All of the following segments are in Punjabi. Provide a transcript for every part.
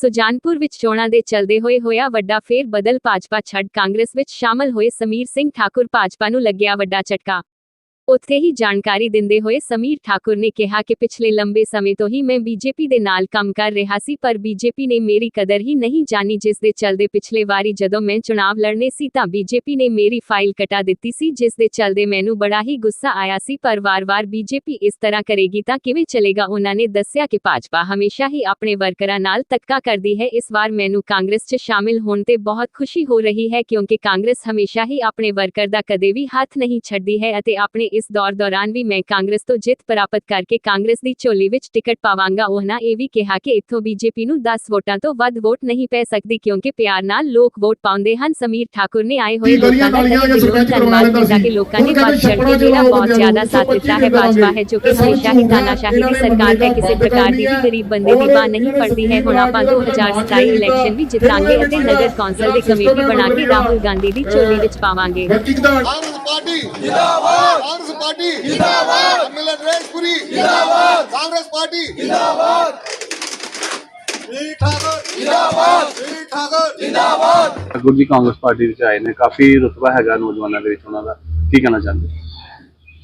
ਸੁਜਾਨਪੁਰ ਵਿੱਚ ਚੋਣਾਂ ਦੇ ਚੱਲਦੇ ਹੋਏ ਹੋਇਆ ਵੱਡਾ ਫੇਰ ਬਦਲ ਭਾਜਪਾ ਛੱਡ ਕਾਂਗਰਸ ਵਿੱਚ ਸ਼ਾਮਲ ਹੋਏ ਸਮੀਰ ਸਿੰਘ ਠਾਕੁਰ ਭਾਜਪਾ ਨੂੰ ਲੱਗਿਆ ਵੱਡਾ ਝਟਕਾ। ਉੱਥੇ ਹੀ ਜਾਣਕਾਰੀ ਦਿੰਦੇ ਹੋਏ ਸਮੀਰ ਠਾਕੁਰ ਨੇ ਕਿਹਾ ਕਿ ਪਿਛਲੇ ਲੰਬੇ ਸਮੇਂ ਤੋਂ ਹੀ ਮੈਂ ਬੀਜੇਪੀ ਦੇ ਨਾਲ ਕੰਮ ਕਰ ਰਿਹਾ ਸੀ, ਪਰ ਬੀਜੇਪੀ ਨੇ ਮੇਰੀ ਕਦਰ ਹੀ ਨਹੀਂ ਜਾਣੀ, ਜਿਸ ਦੇ ਚਲਦੇ ਪਿਛਲੇ ਵਾਰੀ ਜਦੋਂ ਮੈਂ ਚੁਣਾਵ ਲੜਨੇ ਸੀ ਤਾਂ ਬੀਜੇਪੀ ਨੇ ਮੇਰੀ ਫਾਈਲ ਕਟਾ ਦਿੱਤੀ ਸੀ, ਜਿਸ ਦੇ ਚਲਦੇ ਮੈਨੂੰ ਬੜਾ ਹੀ ਗੁੱਸਾ ਆਇਆ ਸੀ, ਪਰ ਵਾਰ-ਵਾਰ ਬੀਜੇਪੀ ਇਸ ਤਰ੍ਹਾਂ ਕਰੇਗੀ ਤਾਂ ਕਿਵੇਂ ਚਲੇਗਾ, ਉਹਨਾਂ ਨੇ ਦੱਸਿਆ ਕਿ ਭਾਜਪਾ ਹਮੇਸ਼ਾ ਹੀ ਆਪਣੇ ਵਰਕਰਾਂ ਨਾਲ ਧੱਕਾ ਕਰਦੀ ਹੈ, ਇਸ ਵਾਰ ਮੈਨੂੰ ਕਾਂਗਰਸ 'ਚ ਸ਼ਾਮਿਲ ਹੋਣ ਤੇ ਬਹੁਤ ਖੁਸ਼ੀ ਹੋ ਰਹੀ ਹੈ, ਕਿਉਂਕਿ ਕਾਂਗਰਸ ਹਮੇਸ਼ਾ ਹੀ ਆਪਣੇ ਵਰਕਰ ਦਾ ਕਦੇ ਵੀ ਹੱਥ ਨਹੀਂ ਛੱਡਦੀ ਹੈ ਅਤੇ ਆਪਣੇ ਇਸ ਦੌਰ ਦੌਰਾਨ ਵੀ ਮੈਂ ਕਾਂਗਰਸ ਤੋਂ ਜਿੱਤ ਪ੍ਰਾਪਤ ਕਰਕੇ ਕਾਂਗਰਸ ਦੀ ਝੋਲੀ ਵਿੱਚ ਟਿਕਟ ਪਾਵਾਂਗਾ। ਉਹਨਾਂ ਇਹ ਵੀ ਕਿਹਾ ਕਿ ਇੱਥੋਂ ਬੀਜੇਪੀ ਨੂੰ 10 ਵੋਟਾਂ ਤੋਂ ਵੱਧ ਵੋਟ ਨਹੀਂ ਪੈ ਸਕਦੀ ਕਿਉਂਕਿ ਪਿਆਰ ਨਾਲ ਲੋਕ ਵੋਟ ਪਾਉਂਦੇ ਹਨ। ਸਮੀਰ ਠਾਕੁਰ ਨੇ ਆਏ ਹੋਏ ਲੋਕਾਂ ਦਾ ਧੰਨਵਾਦ ਕੀਤਾ। ਕਿ ਲੋਕਾਂ ਨੇ ਵੱਧ ਕਹਿੰਦੇ ਕੇ ਛੱਪੜਾਂ ਬਹੁਤ ਜ਼ਿਆਦਾ ਸਾਥ ਦਿੱਤਾ ਹੈ। ਭਾਜਪਾ ਹੈ ਜੋ ਕਿ ਹਮੇਸ਼ਾ ਹੀ ਤਾਨਾਸ਼ਾਹੀ ਦੀ ਸਰਕਾਰ ਹੈ ਕਿਸੇ ਪ੍ਰਕਾਰ ਦੀ ਵੀ ਗਰੀਬ ਬੰਦੇ ਦੀ ਬਾਹ ਨਹੀਂ ਫੜਦੀ ਹੈ। ਹੁਣ ਆਪਾਂ 2027 ਇਲੈਕਸ਼ਨ ਵੀ ਜਿੱਤਾਂਗੇ ਅਤੇ ਨਗਰ ਕੌਂਸਲ ਦੀ ਕਮੇਟੀ ਬਣਾ ਕੇ ਰਾਹੁਲ ਗਾਂਧੀ ਦੀ ਝੋਲੀ ਵਿੱਚ ਪਾਵਾਂਗੇ। ਕਾਂਗਰਸ ਪਾਰਟੀ ਜਿੰਦਾਬਾਦ। ਰੇਸ਼ਪੁਰੀ ਜਿੰਦਾਬਾਦ ਕਾਂਗਰਸ ਪਾਰਟੀ ਜਿੰਦਾਬਾਦ ਜੀ ਠਾਕਰ ਜਿੰਦਾਬਾਦ ਜੀ ਕਾਂਗਰਸ ਪਾਰਟੀ ਵਿੱਚ ਆਏ ਨੇ ਕਾਫੀ ਰੁਤਬਾ ਹੈਗਾ ਨੌਜਵਾਨਾਂ ਦੇ ਵਿੱਚ ਉਹਨਾਂ ਦਾ ਕੀ ਕਹਿਣਾ ਚਾਹੁੰਦੇ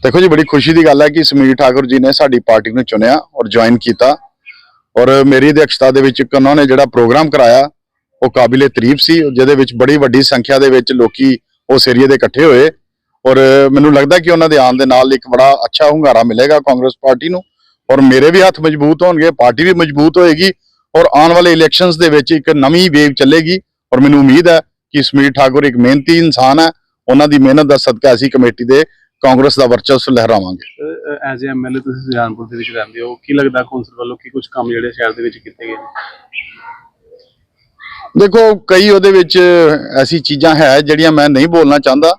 ਦੇਖੋ ਜੀ ਬੜੀ ਖੁਸ਼ੀ ਦੀ ਗੱਲ ਹੈ ਕਿ ਸਮੀਰ ਠਾਕੁਰ ਜੀ ਨੇ ਸਾਡੀ ਪਾਰਟੀ ਨੂੰ ਚੁਣਿਆ ਔਰ ਜੁਆਇਨ ਕੀਤਾ। ਔਰ ਮੇਰੀ ਅਧਿਕਸ਼ਤਾ ਦੇ ਵਿੱਚ ਇੱਕ ਉਹਨਾਂ ਨੇ ਜਿਹੜਾ ਪ੍ਰੋਗਰਾਮ ਕਰਾਇਆ ਉਹ ਕਾਬਿਲੇ ਤਾਰੀਫ ਸੀ ਜਿਹਦੇ ਵਿੱਚ ਬੜੀ ਵੱਡੀ ਸੰਖਿਆ ਦੇ ਵਿੱਚ ਲੋਕੀ ਉਸ ਏਰੀਏ ਦੇ ਇਕੱਠੇ ਹੋਏ। ਔਰ ਮੈਨੂੰ ਲੱਗਦਾ ਕਿ ਉਹਨਾਂ ਦੇ ਆਉਣ ਦੇ ਨਾਲ ਇੱਕ ਬੜਾ ਅੱਛਾ ਹੁੰਗਾਰਾ ਮਿਲੇਗਾ ਕਾਂਗਰਸ ਪਾਰਟੀ ਨੂੰ। ਔਰ ਮੇਰੇ ਵੀ ਹੱਥ ਮਜ਼ਬੂਤ ਹੋਣਗੇ ਪਾਰਟੀ ਵੀ ਮਜ਼ਬੂਤ ਹੋਏਗੀ ਔਰ ਆਉਣ ਵਾਲੇ ਇਲੈਕਸ਼ਨਸ ਦੇ ਵਿੱਚ ਇੱਕ ਨਵੀਂ ਵੇਵ ਚੱਲੇਗੀ। ਔਰ ਮੈਨੂੰ ਉਮੀਦ ਹੈ ਕਿ ਸਮੀਰ ਠਾਕੁਰ ਇੱਕ ਮਿਹਨਤੀ ਇਨਸਾਨ ਹੈ। ਉਹਨਾਂ ਦੀ ਮਿਹਨਤ ਦਾ ਸਦਕਾ ਅਸੀਂ ਕਮੇਟੀ ਦੇ ਕਾਂਗਰਸ ਦਾ ਵਰਚਸਵ ਲਹਿਰਾਵਾਂਗੇ। ਐਜ਼ ਐਮਐਲਏ ਤੁਸੀਂ ਸੁਜਾਨਪੁਰ ਦੇ ਵਿੱਚ ਰਹਿੰਦੇ ਹੋ। ਕੀ ਲੱਗਦਾ ਕੌਂਸਲ ਵੱਲੋਂ ਕੀ ਕੁਝ ਕੰਮ ਜਿਹੜੇ ਸ਼ਹਿਰ ਦੇ ਵਿੱਚ ਕੀਤੇ ਗਏ ਦੇਖੋ ਕਈ ਉਹਦੇ ਵਿੱਚ ਐਸੀ ਚੀਜ਼ਾਂ ਹੈ ਜਿਹੜੀਆਂ ਮੈਂ ਨਹੀਂ ਬੋਲਣਾ ਚਾਹੁੰਦਾ।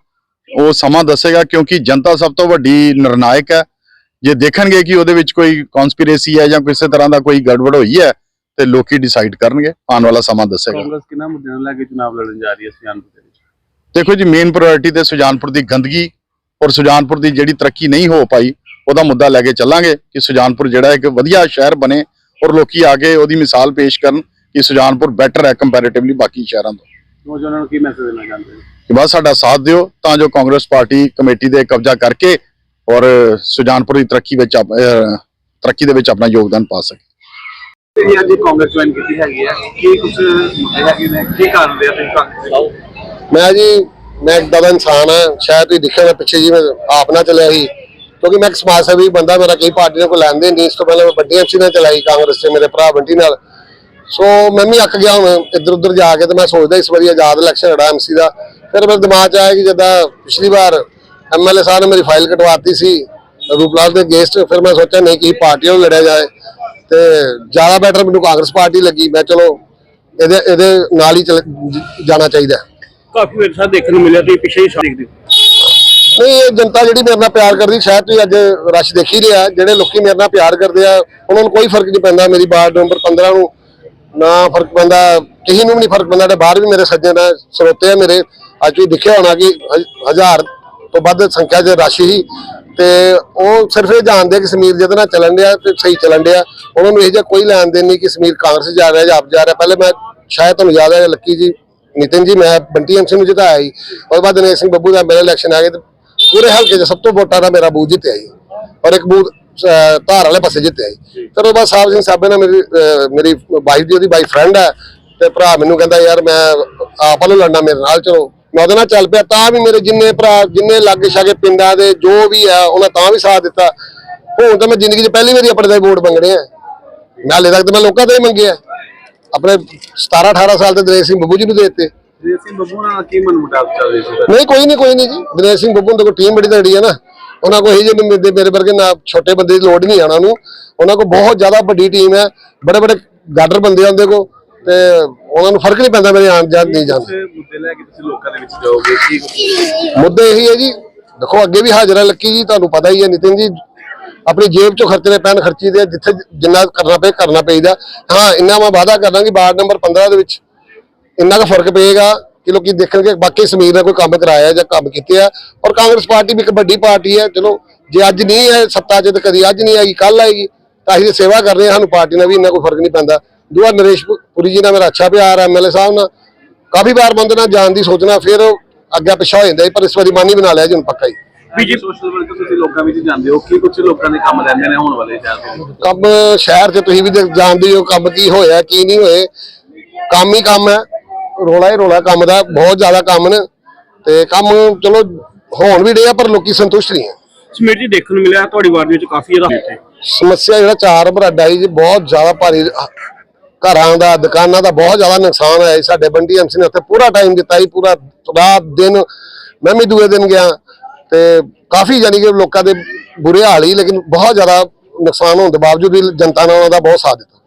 ਉਹ ਸਮਾਂ ਦੱਸੇਗਾ ਕਿਉਂਕਿ ਜਨਤਾ ਸਭ ਤੋਂ ਵੱਡੀ ਨਿਰਣਾਇਕ ਹੈ। ਜੇ ਦੇਖਣਗੇ ਕਿ ਉਹਦੇ ਵਿੱਚ ਕੋਈ ਕਨਸਪੀਰੇਸੀ ਹੈ ਜਾਂ ਕਿਸੇ ਤਰ੍ਹਾਂ ਦਾ ਕੋਈ ਗੜਬੜ ਹੋਈ ਹੈ ਤੇ ਲੋਕੀ ਡਿਸਾਈਡ ਕਰਨਗੇ ਆਉਣ ਵਾਲਾ ਸਮਾਂ ਦੱਸੇਗਾ। ਕਾਂਗਰਸ ਕਿੰਨਾ ਮੁੱਦਿਆਂ ਲੈ ਕੇ ਚੁਣਾਵ ਲੜਨ ਜਾ ਰਹੀ ਹੈ ਸੁਜਾਨਪੁਰ ਦੇ ਵਿੱਚ? ਦੇਖੋ ਜੀ ਮੇਨ ਪ੍ਰਾਇੋਰਟੀ ਤੇ ਸੁਜਾਨਪੁਰ ਦੀ ਗੰਦਗੀ ਔਰ ਸੁਜਾਨਪੁਰ ਦੀ ਜਿਹੜੀ ਤਰੱਕੀ ਨਹੀਂ ਹੋ ਪਾਈ ਉਹਦਾ ਮੁੱਦਾ ਲੈ ਕੇ ਚੱਲਾਂਗੇ ਕਿ ਸੁਜਾਨਪੁਰ ਜਿਹੜਾ ਇੱਕ ਵਧੀਆ ਸ਼ਹਿਰ ਬਣੇ ਔਰ ਲੋਕੀ ਆ ਕੇ ਉਹਦੀ ਮਿਸਾਲ ਪੇਸ਼ ਕਰਨ ਕਿ ਸੁਜਾਨਪੁਰ ਬੈਟਰ ਹੈ ਕੰਪੈਰੀਟਿਵਲੀ ਬਾਕੀ ਸ਼ਹਿਰਾਂ ਤੋਂ। ਨੌਜਵਾਨਾਂ ਨੂੰ ਕੀ ਮੈਸੇਜ ਦੇਣਾ ਚਾਹੁੰਦੇ ਹੋ? ਕਿ ਬਸ ਸਾਡਾ ਸਾਥ ਦਿਓ ਤਾਂ ਜੋ ਕਾਂਗਰਸ ਪਾਰਟੀ ਕਮੇਟੀ ਦੇ ਕਬਜ਼ਾ ਕਰਕੇ ਔਰ ਸੁਜਾਨਪੁਰ ਦੀ ਤਰੱਕੀ ਵਿੱਚ ਤਰੱਕੀ ਦੇ ਵਿੱਚ ਆਪਣਾ ਯੋਗਦਾਨ ਪਾ ਸਕੇ। ਤੇ ਅੱਜ ਕਾਂਗਰਸ ਜੁਆਇਨ ਕੀਤੀ ਹੈਗੀ ਹੈ ਕੀ ਕੁਝ ਮੁੱਦੇ ਹੈਗੇ ਨੇ? ਕੀ ਕਾਰਨ ਦੇ ਆ ਤੁਸੀਂ ਕਾਂਗਰਸ ਮੈਂ ਜੀ ਮੈਂ ਇੱਕ ਦਾ ਇਨਸਾਨ ਹਾਂ ਸ਼ਾਇਦ ਤੁਸੀਂ ਦੇਖਿਆ ਮੈਂ ਪਿੱਛੇ ਜੀ ਮੈਂ ਆਪ ਨਾ ਚੱਲਿਆ ਸੀ। ਕਿਉਂਕਿ ਮੈਂ ਇੱਕ ਸਮਾਜ ਸੇਵੀ ਬੰਦਾ ਮੇਰਾ ਕਈ ਪਾਰਟੀਆਂ ਕੋਲ ਲੈਂਦੇ ਨਹੀਂ ਇਸ ਤੋਂ ਪਹਿਲਾਂ ਮੈਂ ਵੱਡੀ ਐਮਸੀ ਨਾਲ ਚਲਾਈ ਕਾਂਗਰਸ ਤੇ ਮੇਰੇ ਭਰਾ ਬੰਟੀ ਨਾਲ। ਸੋ ਮੈਂ ਵੀ ਅੱਕ ਗਿਆ ਹੁਣ ਇੱਧਰ ਉੱਧਰ ਜਾ ਕੇ ਤੇ ਮੈਂ ਸੋਚਦਾ ਇਸ ਵਾਰੀ ਆਜ਼ਾਦ ਇਲੈਕਸ਼ਨ ਲੜਾ ਐਮਸੀ ਦਾ। ਫਿਰ ਮੇਰੇ ਦਿਮਾਗ 'ਚ ਆਇਆ ਕਿ ਜਿੱਦਾਂ ਪਿਛਲੀ ਵਾਰ ਐਮਐਲਏ ਸਾਹਿਬ ਨੇ ਮੇਰੀ ਫਾਈਲ ਕਟਵਾਤੀ ਸੀ ਰੂਪਲਾਲ ਦੇ ਅਗੇਂਸਟ ਫਿਰ ਮੈਂ ਸੋਚਿਆ ਨਹੀਂ ਕਿ ਪਾਰਟੀਆਂ ਨੂੰ ਲੜਿਆ ਜਾਏ। ਤੇ ਜ਼ਿਆਦਾ ਬੈਟਰ ਮੈਨੂੰ ਕਾਂਗਰਸ ਪਾਰਟੀ ਲੱਗੀ। ਮੈਂ ਚਲੋ ਇਹਦੇ ਇਹਦੇ ਨਾਲ ਹੀ ਜਾਣਾ ਚਾਹੀਦਾ। ਕਾਫੀ ਵੇਰ ਸਾਥ ਦੇਖਣ ਨੂੰ ਮਿਲਿਆ ਤੇ ਪਿੱਛੇ ਹੀ ਦੇਖਦੇ ਹੋ। ਨਹੀਂ ਇਹ ਜਨਤਾ ਜਿਹੜੀ ਮੇਰੇ ਨਾਲ ਪਿਆਰ ਕਰਦੀ ਸ਼ਾਇਦ ਤੁਸੀਂ ਅੱਜ ਰਸ਼ ਦੇਖ ਰਿਹਾ ਜਿਹੜੇ ਲੋਕੀ ਮੇਰੇ ਨਾਲ ਪਿਆਰ ਕਰਦੇ ਆ ਉਹਨਾਂ ਨੂੰ ਕੋਈ ਫ਼ਰਕ ਨਹੀਂ ਪੈਂਦਾ। ਮੇਰੀ ਵਾਰਡ ਨੰਬਰ 15 ਨੂੰ ਨਾ ਫ਼ਰਕ ਪੈਂਦਾ, ਕਿਸੇ ਨੂੰ ਵੀ ਨਹੀਂ ਫ਼ਰਕ ਪੈਂਦਾ, ਤੇ ਬਾਹਰ ਵੀ ਮੇਰੇ ਸੱਜਣ ਆ ਸਰੋਤੇ ਆ ਮੇਰੇ, ਅੱਜ ਤੁਸੀਂ ਦੇਖਿਆ ਹੋਣਾ ਕਿ ਹ- ਹਜ਼ਾਰ ਤੋਂ ਵੱਧ ਸੰਖਿਆ 'ਚ ਰਸ਼ ਹੀ ਤੇ ਉਹ ਸਿਰਫ ਇਹ ਜਾਣਦੇ ਕਿ ਸਮੀਰ ਜਿਹਦੇ ਨਾਲ ਚੱਲਣ ਡਿਆ ਤੇ ਸਹੀ ਚੱਲਣ ਡਿਆ, ਉਹਨਾਂ ਨੂੰ ਇਹ ਜਿਹਾ ਕੋਈ ਲੈਣ ਦੇਣ ਨਹੀਂ ਕਿ ਸਮੀਰ ਕਾਂਗਰਸ ਜਾ ਰਿਹਾ ਜਾਂ ਆਪ ਜਾ ਰਿਹਾ, ਪਹਿਲੇ ਮੈਂ ਸ਼ਾਇਦ ਤੁਹਾਨੂੰ ਯਾਦ ਹੈ ਲੱਕੀ ਜੀ, ਨਿਤਿਨ ਜੀ, ਮੈਂ ਬੰਟੀ ਐਮਸੀ ਨੂੰ ਜਿਤਾਇਆ ਸੀ ਉਹਦੇ ਬਾਅਦ ਦਿਨੇਸ਼ ਸਿੰਘ ਬੱਬੂ ਦਾ ਮੇਰੇ ਇਲੈਕਸ਼ਨ ਆ ਗਏ ਤੇ ਪੂਰੇ ਹਲਕੇ 'ਚ ਸਭ ਤੋਂ ਵੋਟਾਂ ਦਾ ਮੇਰਾ ਬੂਥ ਜਿੱਤਿਆ ਜੀ ਔਰ ਇੱਕ ਬੂਥ ਧਾਰ ਵਾਲੇ ਪਾਸੇ ਜਿੱਤਿਆ ਜੀ। ਫਿਰ ਉਹ ਬਾਅਦ ਸਾਹਿਬ ਸਿੰਘ ਸਾਬੇ ਨਾਲ ਮੇਰੀ ਮੇਰੀ ਵਾਈਫ ਦੀ ਉਹਦੀ ਬਾਈ ਫਰੈਂਡ ਹੈ ਤੇ ਭਰਾ ਮੈਨੂੰ ਕਹਿੰਦਾ ਯਾਰ ਮੈਂ ਆਪ ਨੂੰ ਲੜਨਾ ਮੇਰੇ ਨਾਲ ਚਲੋ। ਮੈਂ ਉਹਦੇ ਨਾਲ ਚੱਲ ਪਿਆ ਤਾਂ ਵੀ ਮੇਰੇ ਜਿੰਨੇ ਭਰਾ ਜਿੰਨੇ ਲਾਗੇ ਛਾਗੇ ਪਿੰਡਾਂ ਦੇ ਜੋ ਵੀ ਆ ਉਹਨਾਂ ਤਾਂ ਵੀ ਸਾਥ ਦਿੱਤਾ। ਹੁਣ ਤਾਂ ਮੈਂ ਜ਼ਿੰਦਗੀ 'ਚ ਪਹਿਲੀ ਵਾਰੀ ਆਪਣੇ ਦਾ ਵੋਟ ਮੰਗਣੇ ਆ। ਮੈਂ ਹਲੇ ਤੱਕ ਤਾਂ ਮੈਂ ਲੋਕਾਂ ਤੋਂ ਹੀ ਮੰਗਿਆ। ਆਪਣੇ 17 18 ਸਾਲ ਤੇ ਦਰੇਸ਼ ਸਿੰਘ ਬੱਬੂ ਜੀ ਨੂੰ ਦੇ ਦਿੱਤੇ। ਜੀ ਅਸੀਂ ਬੱਬੂ ਨਾਲ ਕੀ ਮਨ ਮੁਟਾਵ ਚੱਲ ਰਹੀ ਸੀ? ਨਹੀਂ ਕੋਈ ਨਹੀਂ ਕੋਈ ਨਹੀਂ ਜੀ। ਦਿਨੇਸ਼ ਸਿੰਘ ਬੱਬੂ ਦੀ ਟੀਮ ਬੜੀ ਤਗੜੀ ਹੈ ਨਾ। ਉਹਨਾਂ ਕੋਲ ਇਹ ਜਿਹੇ ਮੇਰੇ ਵਰਗੇ ਨਾ ਛੋਟੇ ਬੰਦੇ ਦੀ ਲੋੜ ਨਹੀਂ ਆਣਾ ਨੂੰ। ਉਹਨਾਂ ਕੋਲ ਬਹੁਤ ਜ਼ਿਆਦਾ ਵੱਡੀ ਟੀਮ ਹੈ। ਬੜੇ ਬੜੇ ਗਾਡਰ ਬੰਦੇ ਆ ਉਹਦੇ ਕੋਲ ਤੇ ਉਹਨਾਂ ਨੂੰ ਫ਼ਰਕ ਨਹੀਂ ਪੈਂਦਾ ਮੇਰੇ ਆਣ ਜਾਣ ਨਹੀਂ ਜਾਣ। ਮੁੱਦੇ ਲੈ ਕੇ ਤੁਸੀਂ ਲੋਕਾਂ ਦੇ ਵਿੱਚ ਜਾਓਗੇ? ਕੀ ਮੁੱਦੇ ਇਹੀ ਹੈ ਜੀ। ਦੇਖੋ ਅੱਗੇ ਵੀ ਹਾਜ਼ਰ ਹੈ ਲੱਕੀ ਜੀ ਤੁਹਾਨੂੰ ਪਤਾ ਹੀ ਹੈ ਨਿਤਿਨ ਜੀ। ਆਪਣੀ ਜੇਬ ਚੋਂ ਖਰਚਣੇ ਪੈਣ ਖਰਚੀ ਦੇ ਜਿੱਥੇ ਜਿੰਨਾ ਕਰਨਾ ਪਏ ਕਰਨਾ ਪਈਦਾ। ਹਾਂ ਇੰਨਾ ਮੈਂ ਵਾਅਦਾ ਕਰਦਾ ਕਿ ਵਾਰਡ ਨੰਬਰ 15 ਦੇ ਵਿੱਚ ਇੰਨਾ ਕੁ ਫ਼ਰਕ ਪਏਗਾ। ਕਿ ਲੋਕੀ ਦੇਖਣਗੇ ਬਾਕੀ ਸਮੀਰ ਨੇ ਕੋਈ ਕੰਮ ਕਰਾਇਆ ਜਾਂ ਕੰਮ ਕੀਤੇ ਆ। ਔਰ ਕਾਂਗਰਸ ਪਾਰਟੀ ਵੀ ਇੱਕ ਵੱਡੀ ਪਾਰਟੀ ਹੈ। ਚਲੋ ਜੇ ਅੱਜ ਨਹੀਂ ਹੈ ਸੱਤਾ 'ਚ ਤਾਂ ਕਦੀ ਅੱਜ ਨਹੀਂ ਆਏਗੀ ਕੱਲ ਆਏਗੀ ਤਾਂ ਅਸੀਂ ਸੇਵਾ ਕਰ ਰਹੇ ਹਾਂ। ਸਾਨੂੰ ਪਾਰਟੀ ਨਾਲ ਵੀ ਇੰਨਾ ਕੋਈ ਫ਼ਰਕ ਨਹੀਂ ਪੈਂਦਾ। ਦੁਆ ਨਰੇਸ਼ ਪੁਰੀ ਜੀ ਨਾਲ ਮੇਰਾ ਅੱਛਾ ਪਿਆਰ ਹੈ ਐਮਐਲਏ ਸਾਹਿਬ ਨਾਲ। ਕਾਫੀ ਵਾਰ ਬੰਦੇ ਨਾਲ ਜਾਣ ਦੀ ਸੋਚਣਾ ਫਿਰ ਅੱਗੇ ਪਿੱਛਾ ਹੋ ਜਾਂਦਾ ਪਰ ਇਸ ਵਾਰੀ ਮਨ ਹੀ ਬਣਾ ਲਿਆ ਜੀ ਹੁਣ ਪੱਕਾ ਹੀ ਬੀਜੇਪੀ ਸੋਸ਼ਲ ਵਰਕ ਤੁਸੀਂ ਲੋਕਾਂ ਵਿੱਚ ਜਾਂਦੇ ਹੋ। ਕੀ ਕੁਝ ਲੋਕਾਂ ਦੇ ਕੰਮ ਰਹਿੰਦੇ ਨੇ ਹੋਣ ਵਾਲੇ ਸ਼ਹਿਰ ਦੇ? ਕੰਮ ਸ਼ਹਿਰ 'ਚ ਤੁਸੀਂ ਵੀ ਜਾਣਦੇ ਹੋ ਕੰਮ ਕੀ ਹੋਇਆ ਕੀ ਨਹੀਂ ਹੋਏ ਕੰਮ ਹੀ ਕੰਮ ਹੈ। ਰੋਲਾ ਹੀ ਰੋਲਾ ਕੰਮ ਦਾ ਬਹੁਤ ਜ਼ਿਆਦਾ ਕੰਮ ਨੇ ਤੇ ਕੰਮ ਚਲੋ ਹੋਣ ਵੀ ਡਿਆ ਪਰ ਲੋਕੀ ਸੰਤੁਸ਼ਟ ਨਹੀਂ ਹੈ। ਸਮੀਰ ਜੀ ਦੇਖਣ ਨੂੰ ਮਿਲਿਆ ਤੁਹਾਡੀ ਵਾਰਡ ਵਿੱਚ ਕਾਫੀ ਜ਼ਿਆਦਾ ਸਮੱਸਿਆ ਜਿਹੜਾ ਚਾਰ ਬਰਾਡਾ ਜੀ ਬਹੁਤ ਜ਼ਿਆਦਾ ਭਾਰੀ ਘਰਾਂ ਦਾ ਦੁਕਾਨਾਂ ਦਾ ਬਹੁਤ ਜ਼ਿਆਦਾ ਨੁਕਸਾਨ ਹੋਇਆ ਸਾਡੇ ਬੰਡੀ ਐਮਸੀ ਨੇ ਉੱਥੇ ਪੂਰਾ ਟਾਈਮ ਦਿੱਤਾ ਜੀ ਪੂਰਾ ਰਾਤ ਦਿਨ ਮੈਂ ਵੀ ਦੂਏ ਦਿਨ ਗਿਆ। ਤੇ ਕਾਫੀ ਜਾਨੀ ਕਿ ਲੋਕਾਂ ਦੇ ਬੁਰੇ ਹਾਲ ਹੀ ਲੇਕਿਨ ਬਹੁਤ ਜ਼ਿਆਦਾ ਨੁਕਸਾਨ ਹੋਣ ਦੇ ਬਾਵਜੂਦ ਵੀ ਜਨਤਾ ਨੇ ਉਹਨਾਂ ਦਾ ਬਹੁਤ ਸਾਥ ਦਿੱਤਾ।